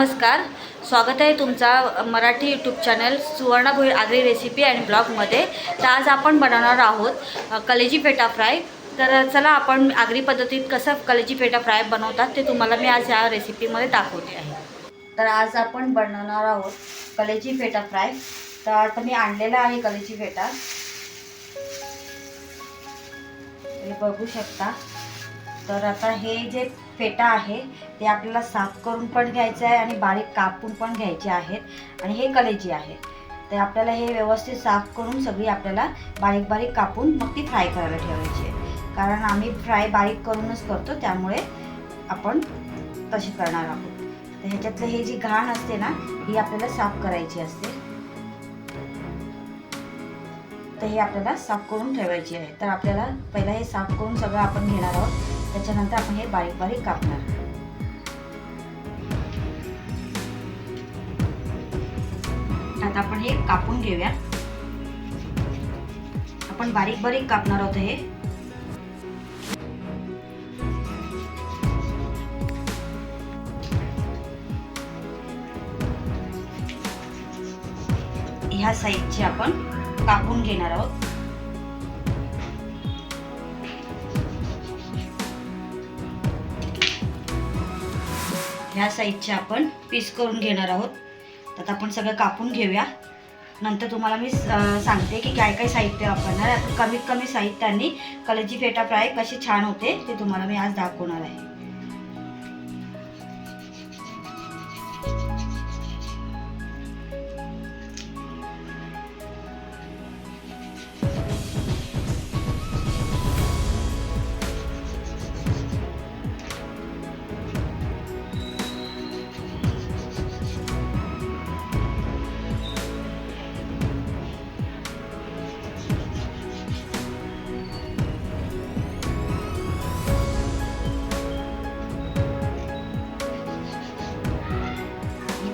नमस्कार. स्वागत आहे तुमचा Marathi YouTube channel Suvarna Bhoir Agri recipe and ब्लॉगमध्ये तर आज आपण बनवणार आहोत कलेजी पेटा फ्राय. तर चला आपण आगरी पद्धतीत कसं कलेजी पेटा फ्राय बनवतात ते तुम्हाला मी आज या रेसिपीमध्ये दाखवते आहे. तर आज आपण बनवणार आहोत कलेजी पेटा फ्राय. तर आता मी आणलेला आहे कलेजी पेटा हे बघू शकता. तर आता हे जे फेटा आहे ते आपल्याला साफ करून पण घ्यायचं आहे आणि बारीक कापून पण घ्यायचे आहेत. आणि हे कलेजी आहे. तर आपल्याला हे व्यवस्थित साफ करून सगळी आपल्याला बारीक बारीक कापून मग ती फ्राय करायला ठेवायची आहे. कारण आम्ही फ्राय बारीक करूनच करतो त्यामुळे आपण तशी करणार आहोत. तर ह्याच्यातलं हे जी घाण असते ना ही आपल्याला साफ करायची असते. तर हे आपल्याला साफ करून ठेवायची आहे. तर आपल्याला पहिला हे साफ करून सगळं आपण घेणार आहोत. त्याच्यानंतर आपण हे बारीक बारीक कापणार. आता आपण हे कापून घेऊया. आपण बारीक बारीक कापणार आहोत हे. ह्या साईजचे आपण कापून घेणार आहोत. ह्या साईजचे आपण पीस करून घेणार आहोत. तर आपण सगळं कापून घेऊया. नंतर तुम्हाला मी सांगते की काय काय साहित्य वापरणार आहे. आपण कमीत कमी साहित्यांनी कलेची फेटा फ्राय कशी छान होते ते तुम्हाला मी आज दाखवणार आहे.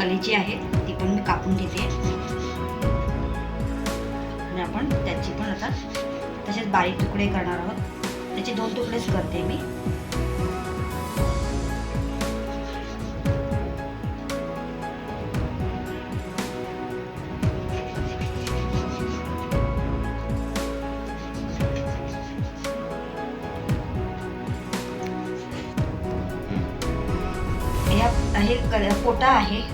ही कलेची आहे ती पण मी कापून घेते. आणि आपण त्याची पण आता तसेच बारीक तुकडे करणार आहोत. त्याचे दोन तुकडेच करते मी. हे हे पोटा आहे.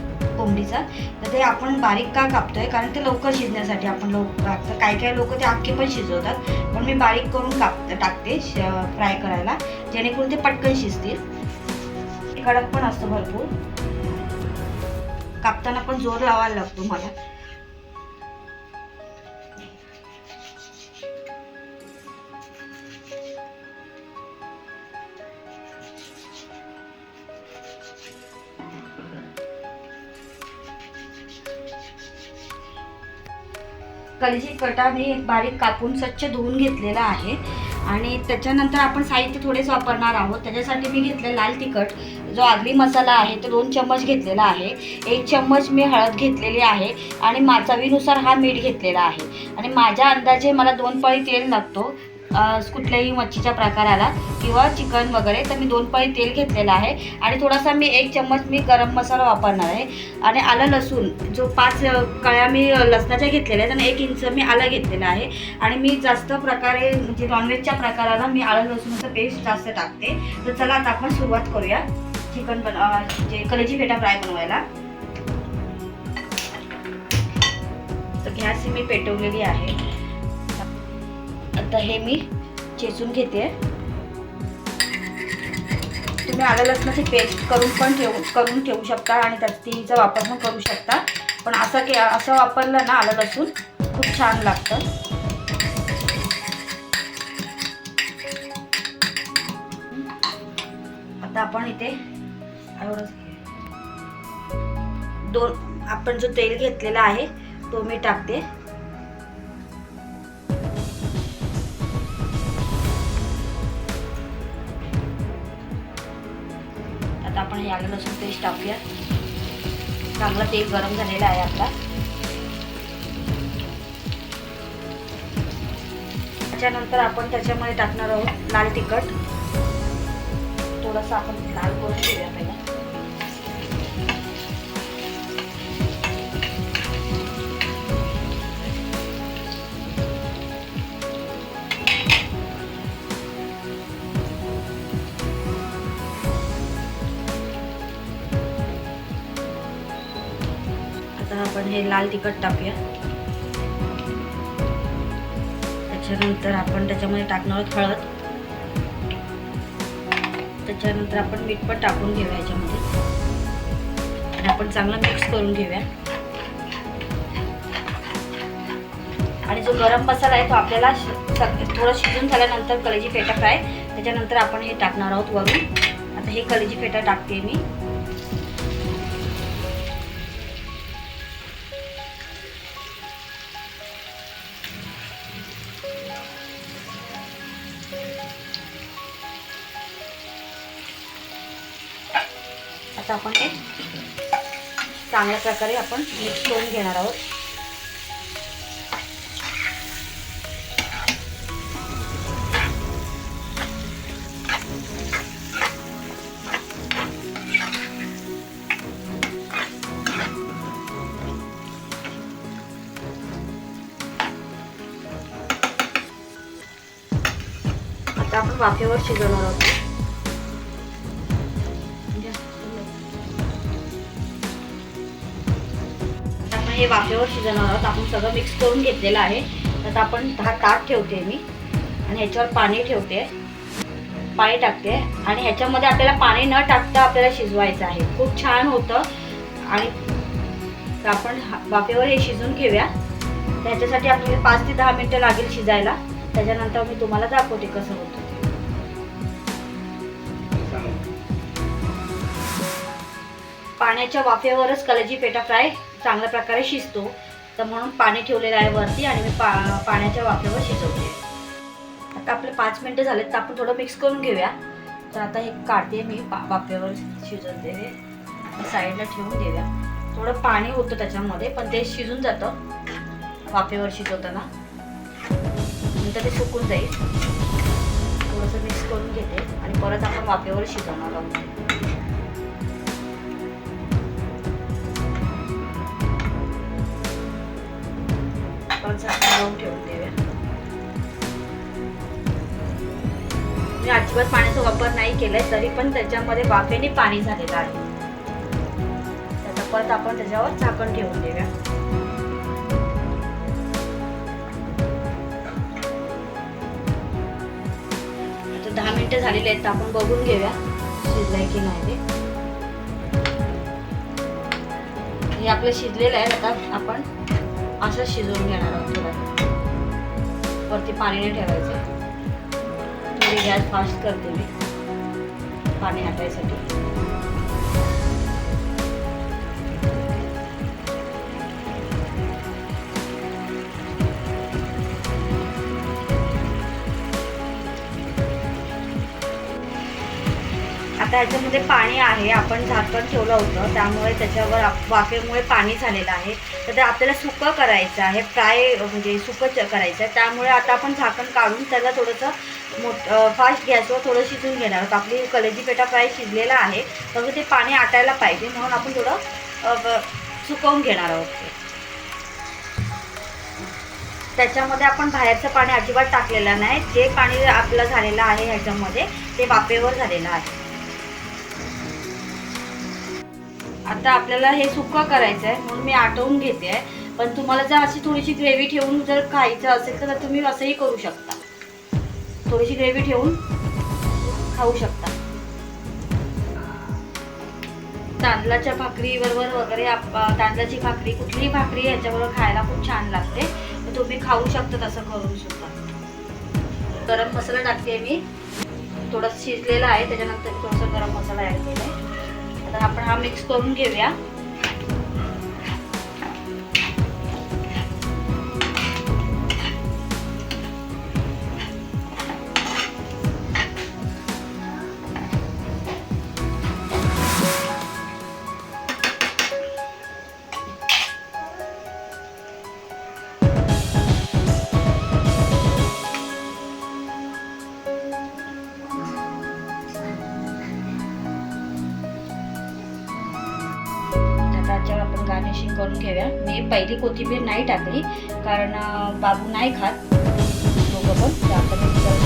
कोंबडीचा तर ते आपण बारीक का कापतोय? कारण ते लवकर शिजण्यासाठी आपण लवकर कापतो काही काही लोक ते अख्खे पण शिजवतात. पण मी बारीक करून काप टाकते फ्राय करायला. जेणेकरून ते पटकन शिजतील. कडक पण असतं भरपूर. कापताना पण जोर लावायला लागतो मला. कलची कटा मी बारीक कापून स्वच्छ धुवून घेतलेला आहे. आणि त्याच्यानंतर आपण साहित्य थोडेच वापरणार आहोत. त्याच्यासाठी मी घेतलं लाल तिखट. जो आगरी मसाला आहे तो दोन चम्मच घेतलेला आहे. एक चम्मच मी हळद घेतलेली आहे आणि मा चवीनुसार हा मीठ घेतलेला आहे. आणि माझ्या अंदाजे मला दोन पळी तेल लागतो. कुठल्याही मच्छीच्या प्रकाराला किंवा चिकन वगैरे तर मी दोन पळी तेल घेतलेलं आहे. आणि थोडासा मी एक चम्मच मी गरम मसाला वापरणार आहे. आणि आलं लसूण जो पाच कळ्या मी लसणाच्या घेतलेल्या आहेत आणि एक इंच मी आलं घेतलेलं आहे. आणि मी जास्त प्रकारे म्हणजे नॉनव्हेजच्या प्रकाराला मी आलं लसूणचं पेस्ट जास्त टाकते. तर चला आता आपण सुरुवात करूया. चिकन बन जे कलेजी फेटा फ्राय बनवायला. तर गॅस मी पेटवलेली आहे. आता हे मी चेचून घेते. तुम्ही आलं लसणाची पेस्ट करून पण ठेवू करून ठेवू शकता आणि त्यात तिचा वापर पण करू शकता. पण असं के असं वापरलं ना आलं लसूण खूप छान लागतं. आता आपण इथे दोन आपण जो तेल घेतलेला आहे तो मी टाकते. आणि आलं लसूण पेस्ट टाकूया. चांगलं तेल गरम झालेलं आहे आपला त्याच्यानंतर आपण त्याच्यामध्ये टाकणार आहोत लाल तिखट. थोडंसं आपण लाल करून घेऊया पहिला. आपण हे लाल तिखट टाकूया. त्याच्यानंतर आपण त्याच्यामध्ये टाकणार आहोत हळद. त्याच्यानंतर आपण मीठ पण टाकून घेऊया याच्यामध्ये. आणि आपण चांगलं मिक्स करून घेऊया. आणि जो गरम मसाला आहे तो आपल्याला सग- थोडं शिजून झाल्यानंतर कलेजी फेटा फ्राय त्याच्यानंतर आपण हे टाकणार आहोत वरून. आता हे कलेजी फेटा टाकते मी. आता आपण हे चांगल्या प्रकारे आपण मिक्स करून घेणार आहोत. आता आपण वाफेवर शिजवणार आहोत. हे वाफेवर शिजवणार आहोत. आपण सगळं मिक्स करून घेतलेलं आहे. आता आपण हा ताट ठेवते मी. आणि ह्याच्यावर पाणी ठेवते. पाणी टाकते. आणि ह्याच्यामध्ये आपल्याला पाणी न टाकता आपल्याला शिजवायचं आहे. खूप छान होतं. आणि तर आपण हा- वाफेवर हे शिजून घेऊया. त्याच्यासाठी आपल्याला पाच ते दहा मिनटं लागेल शिजायला. त्याच्यानंतर मी तुम्हाला दाखवते कसं होतं. पाण्याच्या वाफेवरच कलेजी पेटा फ्राय चांगल्या प्रकारे शिजतो. तर म्हणून पाणी ठेवलेलं आहे वरती आणि मी पा पाण्याच्या वाफेवर शिजवते. आता आपले पाच मिनटं झालेत तर आपण थोडं मिक्स करून घेऊया. तर आता हे काढते मी पा वाफेवर शिजवते. हे साईडला ठेवून देऊया. थोडं पाणी होतं त्याच्यामध्ये पण ते शिजून जातं. वाफेवर शिजवताना. नंतर ते सुकून जाईल. थोडंसं मिक्स करून घेते. आणि परत आपण वाफेवर शिजवणार आहोत. परत लावून ठेवून देऊया मी अजिबात पाण्याचा वापर नाही केलाय तरी पण त्याच्यामध्ये वाफेने पाणी झालेलं आहे. त्याचा परत आपण त्याच्यावर झाकण ठेवून देऊया. दहा मिनिटं झालेली आहेत तर आपण बघून घेऊया शिजलंय की नाही ते. हे आपलं शिजलेलं आहे आता आपण असं शिजवून घेणार आहोत वरती पाणी नाही ठेवायचं. थोडी गॅस फास्ट करते मी. पाणी आटायसाठी. आता याच्यामध्ये पाणी आहे आपण झाकण ठेवलं होतं त्यामुळे त्याच्यावर वाफेमुळे पाणी झालेलं आहे. तर ते आपल्याला सुकं करायचं आहे फ्राय म्हणजे सुकं करायचं आहे. त्यामुळे आता आपण झाकण काढून त्याला थोडंसं मोठ फास्ट गॅसवर थोडं शिजून घेणार आहोत. आपली कलेजी पेटा फ्राय शिजलेला आहे फक्त ते पाणी आटायला पाहिजे म्हणून आपण थोडं सुकवून घेणार आहोत. ते त्याच्यामध्ये आपण बाहेरचं पाणी अजिबात टाकलेलं नाही. जे पाणी आपलं झालेलं आहे ह्याच्यामध्ये ते वाफेवर झालेलं आहे. आता आपल्याला हे सुक्का करायचं आहे म्हणून मी आटवून घेते. आहे पण तुम्हाला जर अशी थोडीशी ग्रेव्ही ठेवून जर खायचं असेल तर तुम्ही असंही करू शकता. थोडीशी ग्रेव्ही ठेवून खाऊ शकता. तांदळाच्या भाकरीबरोबर वगैरे आप- तांदळाची भाकरी कुठलीही भाकरी याच्याबरोबर खायला खूप छान लागते. तुम्ही खाऊ शकता तसं करून सुद्धा. गरम मसाला टाकते मी. थोडं शिजलेला आहे त्याच्यानंतर थोडासा गरम मसाला ॲड केला आहे आता आपण हा मिक्स करून घेऊया. करून घेऊया. मी पहिली कोथिंबीर नाही टाकली कारण बाबू नाही खात. दोघं पण तर